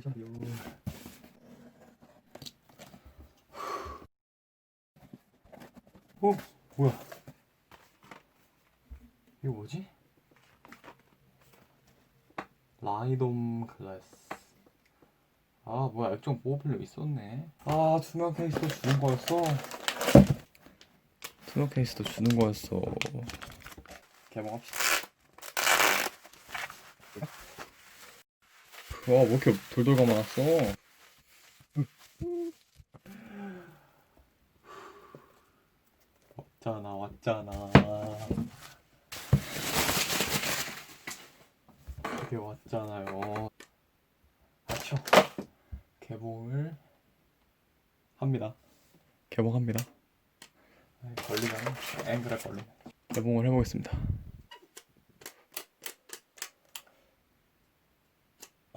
잠시만요. 어? 뭐야? 이거 뭐지? 라이돔 글래스 아 뭐야 액정 보호필름 있었네 아 투명 케이스도 주는 거였어 투명 케이스도 주는 거였어 개봉합시다 와왜 이렇게 돌돌 감아놨어? 왔잖아 왔잖아. 이게 왔잖아요. 아쵸 개봉을 합니다. 개봉합니다. 아이, 걸리면 앵글에 걸리면 개봉을 해보겠습니다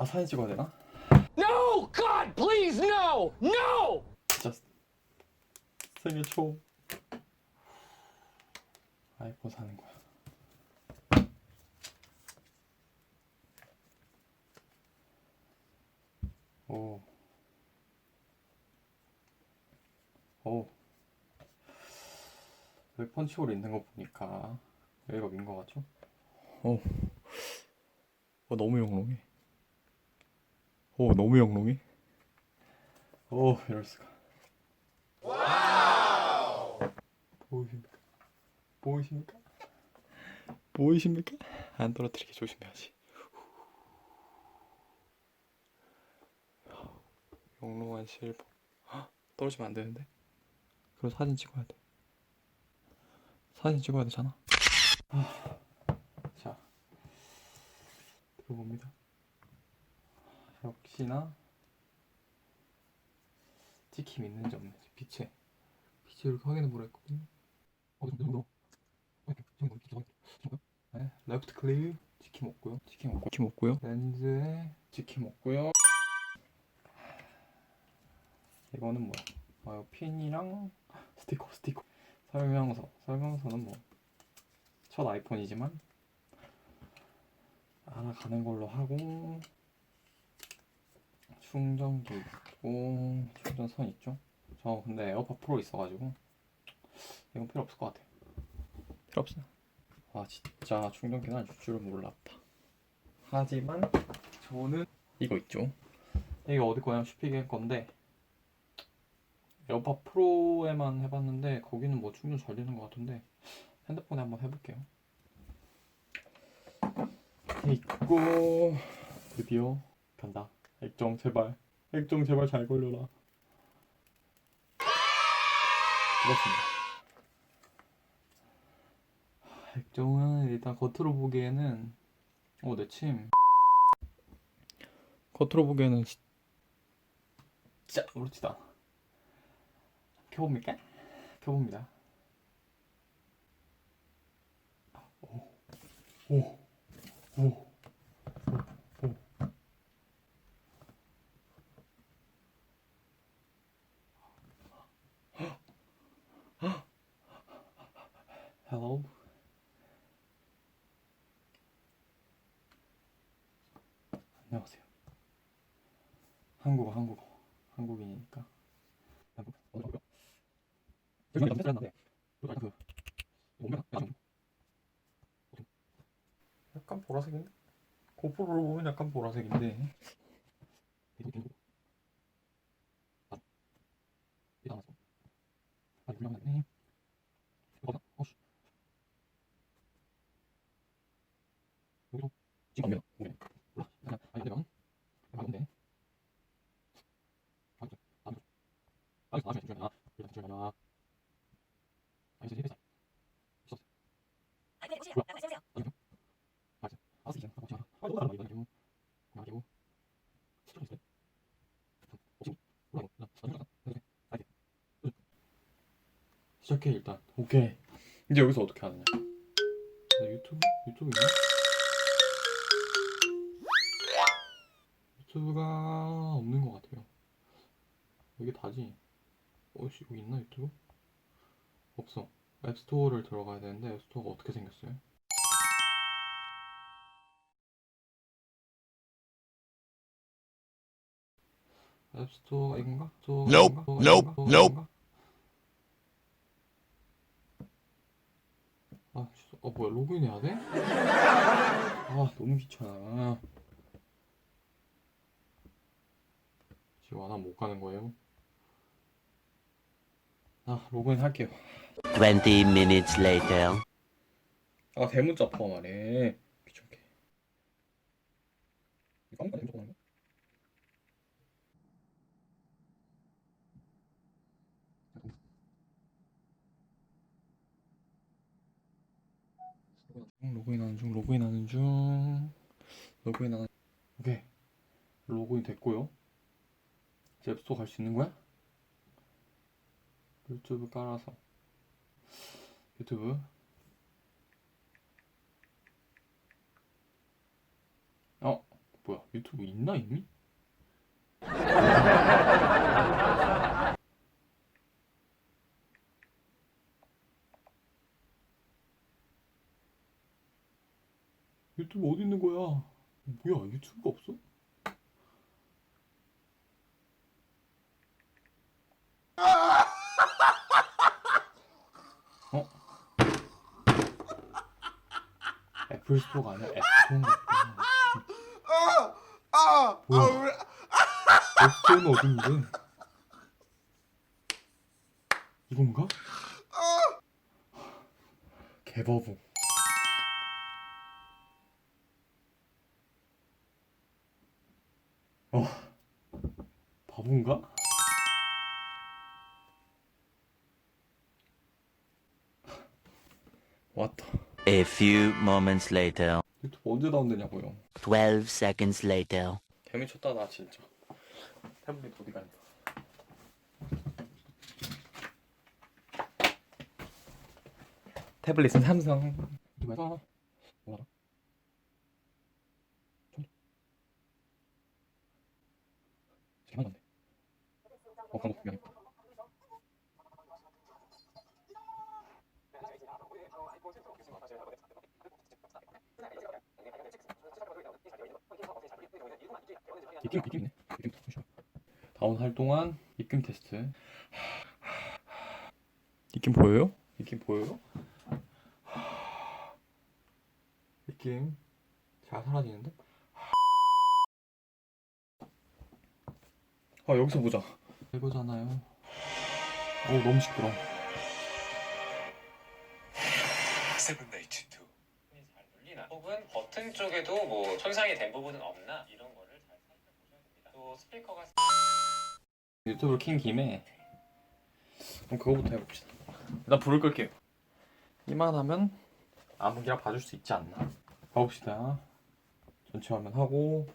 아 사진 찍어야 되나? No! God, please, no! No! 진짜 생일 초 아이폰 사는 거야. 오. 오. 여기 펀치홀 있는 거 보니까 여기가 민거 같죠? 오. 어, 너무 영롱해. 오, 너무 영롱해. 오, 이럴 수가. 보이십니까? 보이십니까? 보이십니까? 안 떨어뜨리게 조심해야지. 영롱한 실버. 헉, 떨어지면 안 되는데. 그럼 사진 찍어야 돼. 사진 찍어야 되잖아. 아, 자, 들어봅니다. 역시나 찍힘 있는지 없는지 빛에 빛을 이렇게 확인해 보라 했거든요. 어, 좀 너무 네, 레프트 클릭 치킨 없고요. 치킨 없고 치킨 없고요. 렌즈에 치킨 없고요. 이거는 뭐야? 아, 이거 핀이랑 스티커, 스티커. 설명서. 설명서는 뭐 첫 아이폰이지만 알아가는 걸로 하고 충전기 있고 충전선 있죠? 저 근데 에어팟 프로 있어가지고 이건 필요 없을 것 같아요. 필요 없어. 아 진짜 충전기는 줄 줄은 몰랐다. 하지만 저는 이거 있죠. 이게 어디 거냐 슈피게 건데 에어팟 프로에만 해봤는데 거기는 뭐 충전 잘 되는 것 같은데 핸드폰에 한번 해볼게요. 있고 드디어 간다. 액정 제발 액정 제발 잘 걸려라. 그렇습니다. 액정은 일단 겉으로 보기에는 어 내침 겉으로 보기에는 진짜 그렇지도 않아 켜봅니까? 켜봅니다 오, 오, 오. 안녕하세요. 한국어, 한국어. 한국인이니까. 한국, 어디 그, 약간 약간 보라색인데? 고프로로 보면 약간 보라색인데. 이거 이거. 아, 이거 안 왔어. 아, 이거 불량났네. 이거 봐. 어씨. 여기도 지금 안 그냥 내가 내가 근데 아 그래. 안 돼. 아 나중에 중요하나. 일단 중요하나. 아 이제 해보자. 있었어. 알았어. 알았어 이제. 하고 지마. 아 너무 다른 거 이거. 나기고. 스토리 있어. 어 지금 몰라 이거. 나 나중에 갈까? 나중에. 알게. 시작해 일단. 오케이. 이제 여기서 어떻게 하느냐? 나 유튜브 유튜브 있나? 유튜브가 없는 것 같아요. 여기 다지. 어씨 여기 있나 유튜브? 없어. 앱스토어를 들어가야 되는데 앱스토어가 어떻게 생겼어요? 앱스토어 이건가? 스토어 Nope, 이건가? nope, 이건가? nope. 아, 어 뭐야 로그인 해야 돼? 아 너무 귀찮아. 지금 하나 못 가는 거예요? 아 로그인 할게요. 20 minutes later. 아 대문자 포함하네. 귀찮게. 이거 아무거나 대문자 포함한 거? 로그인하는 중, 로그인하는 중, 로그인하는. 오케이, 로그인 됐고요. 앱스토어 갈 수 있는 거야? 유튜브 깔아서 유튜브 어 뭐야 유튜브 있나 이미? 유튜브 어디 있는 거야? 뭐야 유튜브가 없어? 어? 스토어가 아니라 앱스토어인가 보다. 뭐야? 앱스토어는 어딘데? 이건가? 개바보. 어, 바본가? 왔다. A few moments later. 유튜브 언제 다운되냐고요? 12 seconds later. 개미 쳤다 나 진짜. 태블릿 어디 갔냐? 태블릿은 삼성. 누가서 뭐라? 건데. 어거 분명히. 입김 입김이네. 입김 잠시만. 다운 할 동안 입김 테스트. 입김 보여요? 입김 보여요? 입김 잘 사라지는데? 아 여기서 보자. 이거잖아요. 오 너무 시끄러. 세븐 나이트 2. 잘 눌리나? 혹은 버튼 쪽에도 뭐 손상이 된 부분은 없나? 이런 거를 잘 살펴보셔야 됩니다. 또 스피커가 유튜브를 킨 김에 그럼 그거부터 해봅시다. 일단 불을 끌게요. 이만하면 아무기나 봐줄 수 있지 않나? 가봅시다. 전체 화면 하고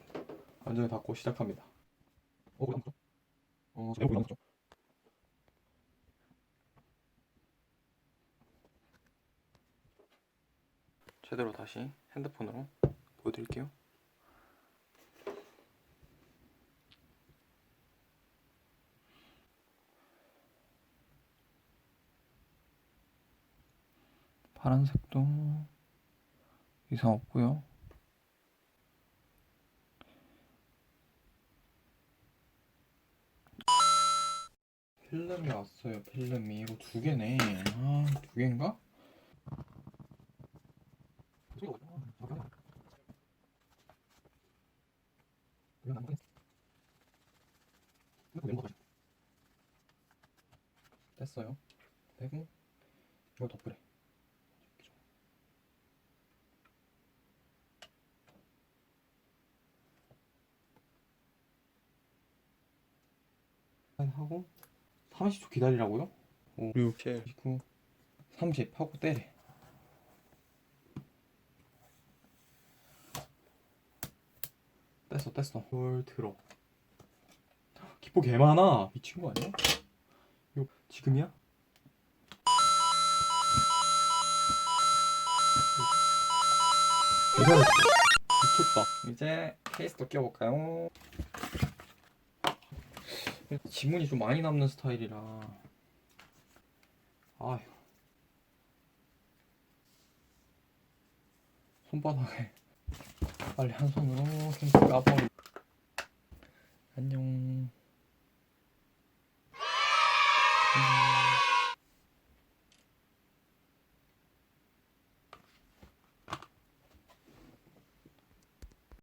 완전히 닫고 시작합니다. 어, 그럼 그죠? 어, 제가 보는 거죠? 제대로 다시 핸드폰으로 보여드릴게요. 파란색도 이상 없고요. 필름이 왔어요. 필름이 이거 두 개네. 아, 두 개인가? 됐어요. 되고 이걸 덮으래. 하고 30초 기다리라고요? 5, 6, 7, 9, 30 하고 때래. 뗐어 뗐어. 뭘 들어. 기포 개 많아. 미친 거 아니야? 이거 지금이야? 이거 미쳤다. 이제 케이스도 껴볼까요? 지문이 좀 많이 남는 스타일이라 아휴 손바닥에 빨리 한 손으로 케이스 까버리 안녕